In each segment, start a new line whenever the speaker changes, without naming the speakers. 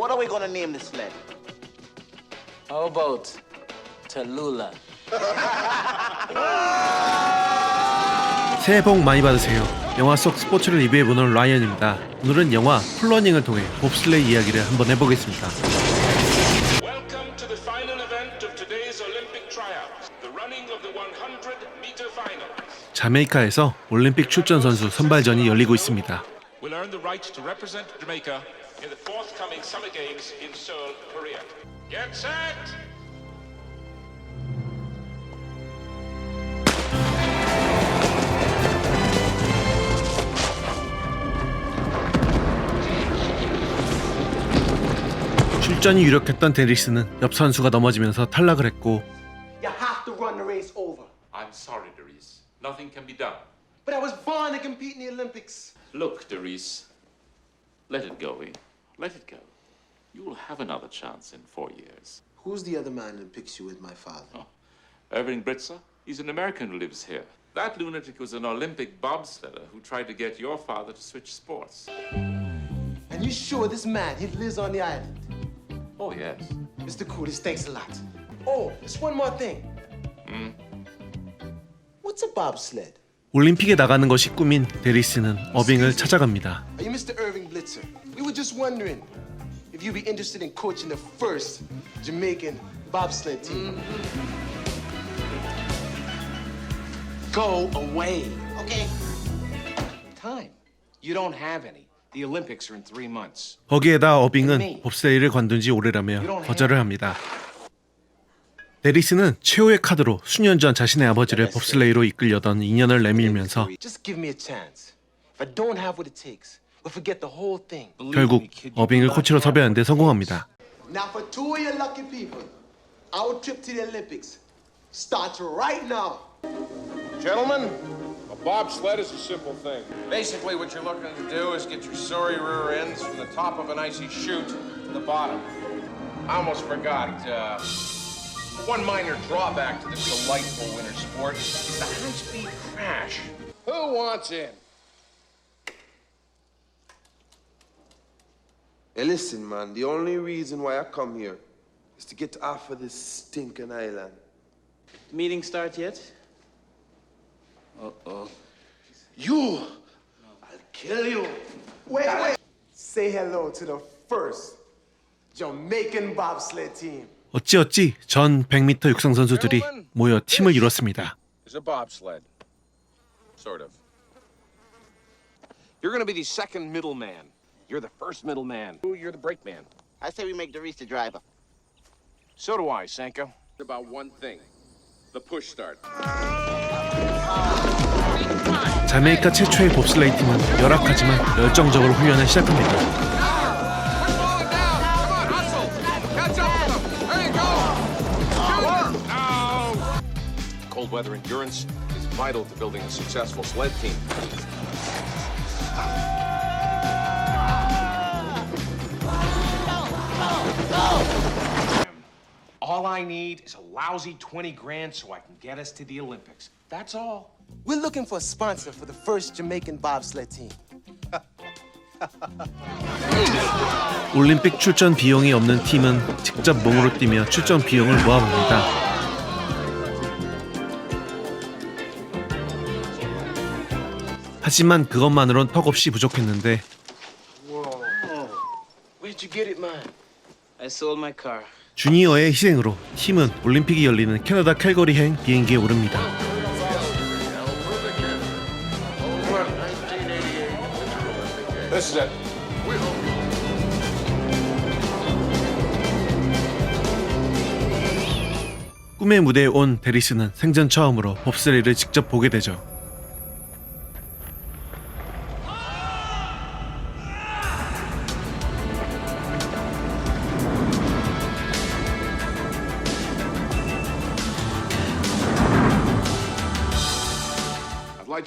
what are we gonna name this sled?
How about Tallulah?
새해 복 많이 받으세요. 영화 속 스포츠를 리뷰해보는 라이언입니다. 오늘은 영화 플러닝을 통해 봅슬레이 이야기를 한번 해보겠습니다.
Welcome to the final event of today's Olympic tryouts, the running of the 100 meter final.
자메이카에서 올림픽 출전 선수 선발전이 열리고 있습니다.
Will earn the right to represent Jamaica in the forthcoming Summer Games in Seoul, Korea. Get set!
출전이 유력했던 데리스는 옆 선수가 넘어지면서 탈락을 했고
You have to run the race over.
I'm sorry, Darius. Nothing can be done.
But I was born to compete in the Olympics.
Look, Darius. Let it go, eh? Let it go. You will have another chance in four years.
Who's the other man that picks you with my father?
Irving Britzer, he's an American who lives here. That lunatic was an Olympic bobsledder who tried to get your father to switch sports.
And you sure this man, he lives on the island?
Oh, yes.
Mr. Coolidge, thanks a lot. Oh, just one more thing. What's a bobsled?
올림픽에 나가는 것이 꿈인 데리스는 어빙을 찾아갑니다.
Are you Mr. Irving Blitzer? We were just wondering if you'd be interested in coaching the first Jamaican bobsled team.
Go away. Okay. Time. You don't have any. The Olympics are in three months.
거기에다 어빙은 봅슬레이를 관둔 지 오래라며 거절을 합니다. 데리스는 최후의 카드로 수년 전 자신의 아버지를 봅슬레이로 이끌려던 인연을 내밀면서
Just give me a chance. If I don't have what it takes, we'll forget the whole thing.
결국 어빙을 코치로 섭외하는데 성공합니다.
Now, for two of you lucky people, our trip to the Olympics starts right now.
Gentlemen, a bobsled is a simple thing.
Basically, what you're looking to do is get your sorry rear ends from the top of an icy chute to the bottom. I almost forgot. Uh, one minor drawback to this delightful winter sport is the high-speed crash.
Who wants in?
Hey, listen, man. The only reason why I come here is to get off of this stinking island.
Meeting start yet?
You! I'll kill you.
Wait, wait. Say hello to the first Jamaican bobsled team.
어찌어찌 전 100m 육상 선수들이 모여 팀을 이뤘습니다.
It's a bobsled. Sort of. You're going to be the second middleman. You're the first middleman. You're the brakeman.
I say we make Doris the driver.
So do I, Sanko. About one thing. The push start.
자메이카 최초의 봅슬레이 팀은 열악하지만 열정적으로 훈련을 시작합니다.
Cold weather endurance is vital to building a successful sled team. All I need is a lousy 20 grand so I can get us to the Olympics. That's all.
We're looking for a sponsor for the first Jamaican bobsled team.
올림픽 출전 비용이 없는 팀은 직접 몸으로 뛰며 출전 비용을 모아봅니다. 하지만 그것만으론 턱없이 부족했는데
Where'd you get it, man?
I sold my car.
주니어의 희생으로 팀은 올림픽이 열리는 캐나다 캘거리행 비행기에 오릅니다. 꿈의 무대에 온 데리스는 생전 처음으로 봅슬레이를 직접 보게 되죠.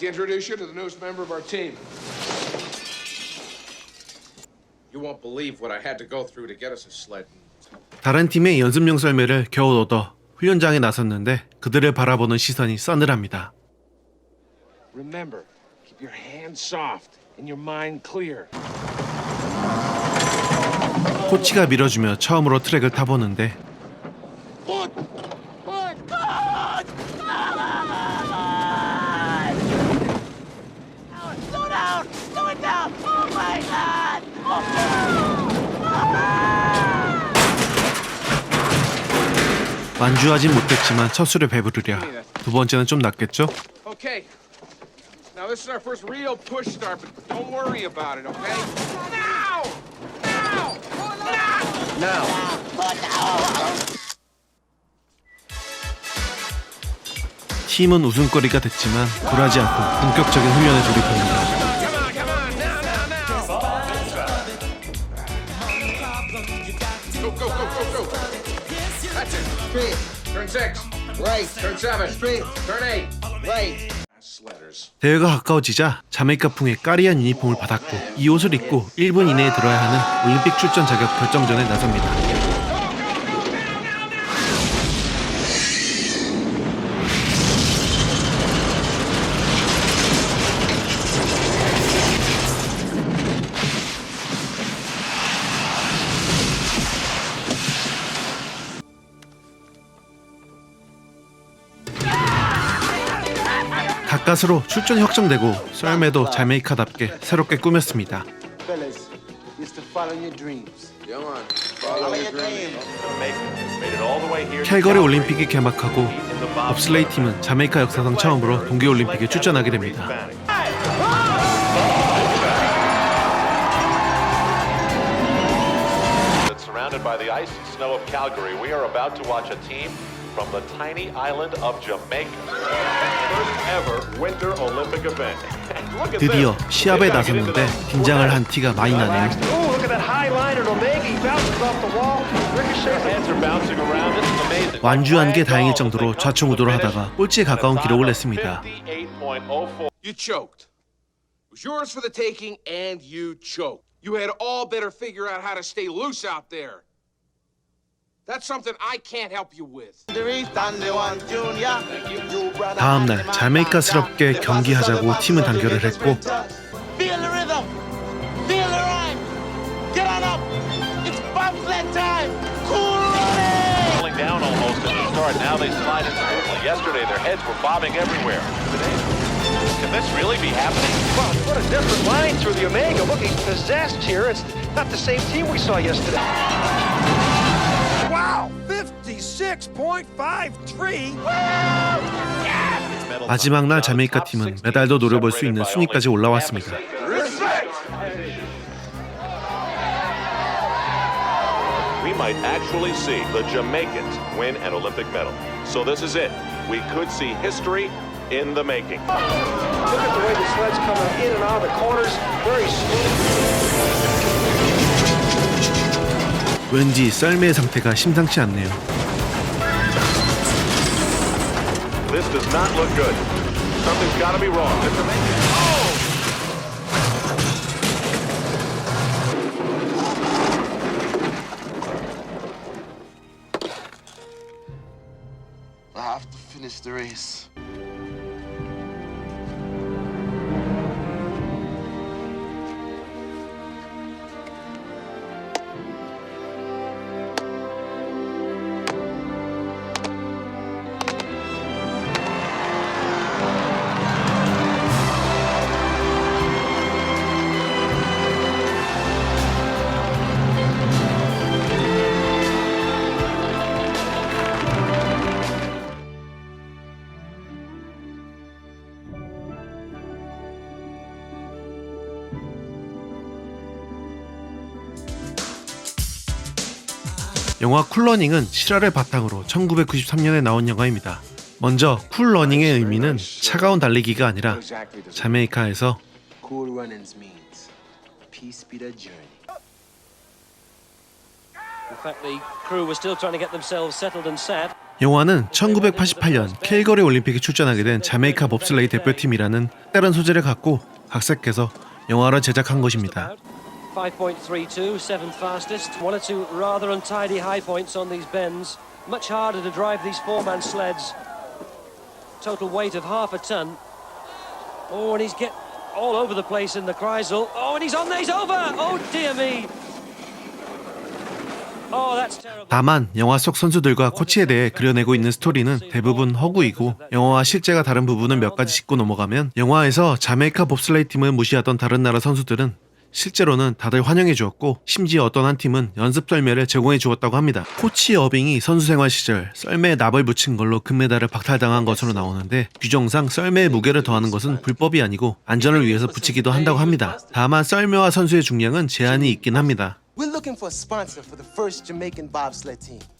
To introduce you to the newest member of our team.
You won't believe what I had to go through to get us a sled.
다른 팀의 연습용 썰매를 겨우 얻어 훈련장에 나섰는데 그들을 바라보는 시선이 싸늘합니다.
Remember, keep your hands soft and your mind clear.
코치가 밀어주며 처음으로 트랙을 타보는데 완주하진 못했지만 첫 술에 배부르랴 두 번째는 좀 낫겠죠?
Okay. Now this is our first real push start, but don't worry about it, okay? Now! Now!
팀은 웃음거리가 됐지만 굴하지 않고 본격적인 훈련에 돌입합니다
Straight,
Turn six!
right,
Turn seven!
straight,
Turn eight!
right.
대회가 가까워지자 자메이카풍의 까리한 유니폼을 받았고 이 옷을 입고 1분 이내에 들어야 하는 올림픽 출전 자격 결정전에 나섭니다 가까스로 출전이 확정되고 썰매도 자메이카답게 새롭게 꾸몄습니다. 캘거리 올림픽이 개막하고 봅슬레이 팀은 자메이카 역사상 처음으로 동계 올림픽에 출전하게 됩니다
Surrounded by the icy snow of Calgary, we are about to watch a team from the tiny island of Jamaica. First ever Winter Olympic event. Look at
드디어
this.
시합에 나섰는데 긴장을 한. 티가 많이 나네요
Oh, look at that high line and Omega. He bounces off the wall. Ricochets. Heads are bouncing around. This is amazing.
완주한 게 다행일 정도로 좌충우돌을 하다가 꼴찌에 가까운 기록을 냈습니다
58.04.
You choked. It was yours for the taking, and you choked. You had all better figure out how to stay loose out there.
다음날
and the man
자메이카스럽게
down.
경기하자고 팀은 단결을 했고
Feel the rhythm. Feel the rhyme. Get on up. It's bobsled time. Cool running.
Falling down almost at the start. Now they slide in smoothly. Yesterday, their heads were bobbing everywhere. Today, can this really be happening?
Wow, what a different line through the Omega. Looking possessed here. It's not the same team we saw yesterday. Wow, 56.53.
마지막 날 자메이카 팀은 메달도 노려볼 수 있는 순위까지 올라왔습니다
We might actually see the Jamaicans win an Olympic medal. So this is it. We could see history in the making.
Look at the way the sled's coming in and out of the corners. Very smooth.
왠지 썰매의 상태가 심상치 않네요
This does not look good. Something's got to be wrong. Jamaicans.
I have to finish the race.
영화 쿨러닝은 실화를 바탕으로 1993년에 나온 영화입니다. 먼저 쿨러닝의 의미는 차가운 달리기가 아니라 자메이카에서. 영화는 1988년 캘거리 올림픽에 출전하게 된 자메이카 봅슬레이 대표팀이라는 다른 소재를 갖고 각색해서 영화를 제작한 것입니다.
5.32, seventh fastest. One or two rather untidy high points on these bends. Much harder to drive these four-man sleds. Total weight of half a ton. Oh, and he's get all over the place in the Kreisel. Oh, and he's on there, he's over! Oh, dear me! Oh, that's terrible.
다만 영화 속 선수들과 코치에 대해 그려내고 있는 스토리는 대부분 허구이고 영화와 실제가 다른 부분을 몇 가지 짚고 넘어가면 영화에서 자메이카 봅슬레이 팀을 무시하던 다른 나라 선수들은 실제로는 다들 환영해 주었고 심지어 어떤 한 팀은 연습 썰매를 제공해 주었다고 합니다. 코치 어빙이 선수 생활 시절 썰매에 납을 붙인 걸로 금메달을 박탈당한 것으로 나오는데 규정상 썰매의 무게를 더하는 것은 불법이 아니고 안전을 위해서 붙이기도 한다고 합니다. 다만 썰매와 선수의 중량은 제한이 있긴 합니다.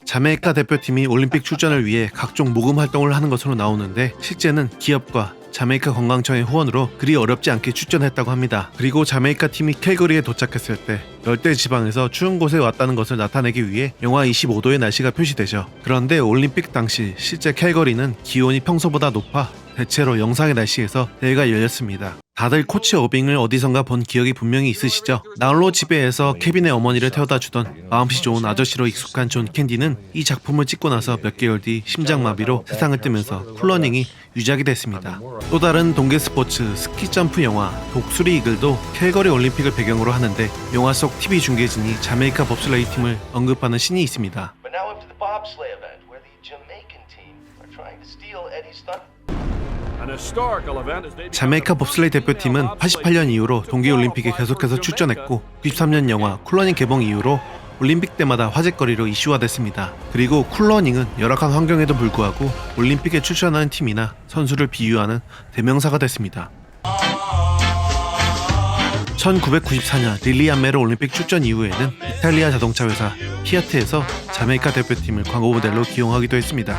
자메이카 대표팀이 올림픽 출전을 위해 각종 모금 활동을 하는 것으로 나오는데 실제는 기업과 자메이카 관광청의 후원으로 그리 어렵지 않게 출전했다고 합니다. 그리고 자메이카 팀이 캘거리에 도착했을 때 열대 지방에서 추운 곳에 왔다는 것을 나타내기 위해 영하 25도의 날씨가 표시되죠. 그런데 올림픽 당시 실제 캘거리는 기온이 평소보다 높아 대체로 영상의 날씨에서 대회가 열렸습니다. 다들 코치 어빙을 어디선가 본 기억이 분명히 있으시죠? 나홀로 집에에서 케빈의 어머니를 태워다 주던 마음씨 좋은 아저씨로 익숙한 존 캔디는 이 작품을 찍고 나서 몇 개월 뒤 심장마비로 세상을 뜨면서 쿨러닝이 유작이 됐습니다. 또 다른 동계 스포츠 스키 점프 영화 독수리 이글도 캘거리 올림픽을 배경으로 하는데 영화 속 TV 중계진이 자메이카 법슬레이 팀을 언급하는 신이 있습니다.
But now.
자메이카 봅슬레이 대표팀은 88년 이후로 동계올림픽에 계속해서 출전했고 93년 영화 쿨러닝 개봉 이후로 올림픽 때마다 화제거리로 이슈화됐습니다. 그리고 쿨러닝은 열악한 환경에도 불구하고 올림픽에 출전하는 팀이나 선수를 비유하는 대명사가 됐습니다. 1994년 릴리안 메르 올림픽 출전 이후에는 이탈리아 자동차 회사 피아트에서 자메이카 대표팀을 광고 모델로 기용하기도 했습니다.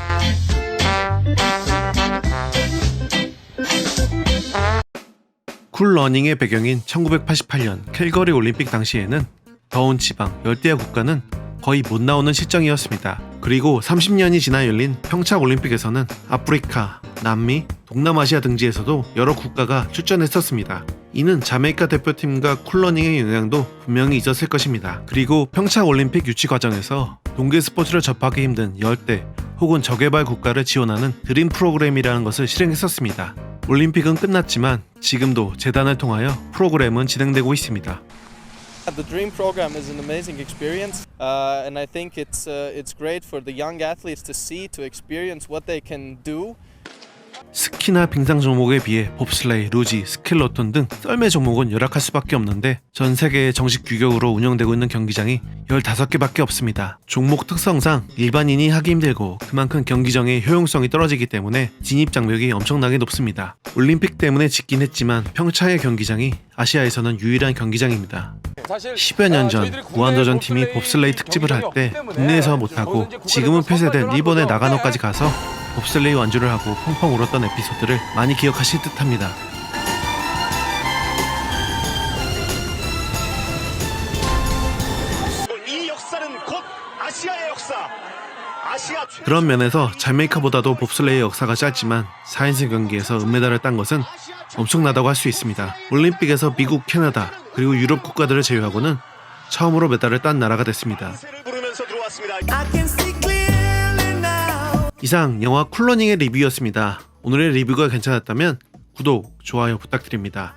쿨러닝의 배경인 1988년 캘거리 올림픽 당시에는 더운 지방 열대야 국가는 거의 못 나오는 시점이었습니다. 그리고 30년이 지나 열린 평창 올림픽에서는 아프리카, 남미, 동남아시아 등지에서도 여러 국가가 출전했었습니다. 이는 자메이카 대표팀과 쿨러닝의 영향도 분명히 있었을 것입니다. 그리고 평창 올림픽 유치 과정에서 동계 스포츠를 접하기 힘든 열대 혹은 저개발 국가를 지원하는 드림 프로그램이라는 것을 실행했었습니다. 올림픽은 끝났지만 지금도 재단을 통하여 프로그램은 진행되고 있습니다.
The Dream program is an amazing experience, uh, and I think it's uh, it's great for the young athletes to see, to experience what they can do.
스키나 빙상 종목에 비해 봅슬레이, 루지, 스켈로톤 등 썰매 종목은 열악할 수밖에 없는데 전 세계의 정식 규격으로 운영되고 있는 경기장이 15개밖에 없습니다. 종목 특성상 일반인이 하기 힘들고 그만큼 경기장의 효용성이 떨어지기 때문에 진입 장벽이 엄청나게 높습니다. 올림픽 때문에 짓긴 했지만 평창의 경기장이 아시아에서는 유일한 경기장입니다. 10여 년 전 무한도전 팀이 봅슬레이 특집을 할 때 국내에서 못하고 지금은 폐쇄된 일본의 나가노까지 가서 봅슬레이 완주를 하고 펑펑 울었던 에피소드를 많이 기억하실 듯합니다.
이 역사는 곧 아시아의 역사. 아시아
그런 면에서 자메이카보다도 봅슬레이의 역사가 짧지만 4인승 경기에서 은메달을 딴 것은 엄청나다고 할 수 있습니다. 올림픽에서 미국, 캐나다, 그리고 유럽 국가들을 제외하고는 처음으로 메달을 딴 나라가 됐습니다.
부르면서 들어왔습니다.
이상 영화 쿨러닝의 리뷰였습니다. 오늘의 리뷰가 괜찮았다면 구독, 좋아요 부탁드립니다.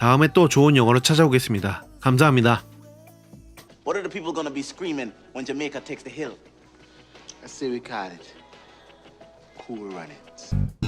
다음에 또 좋은 영화로 찾아오겠습니다. 감사합니다.
What are the people gonna be screaming when Jamaica takes the hill?
I say we call it cool runnings.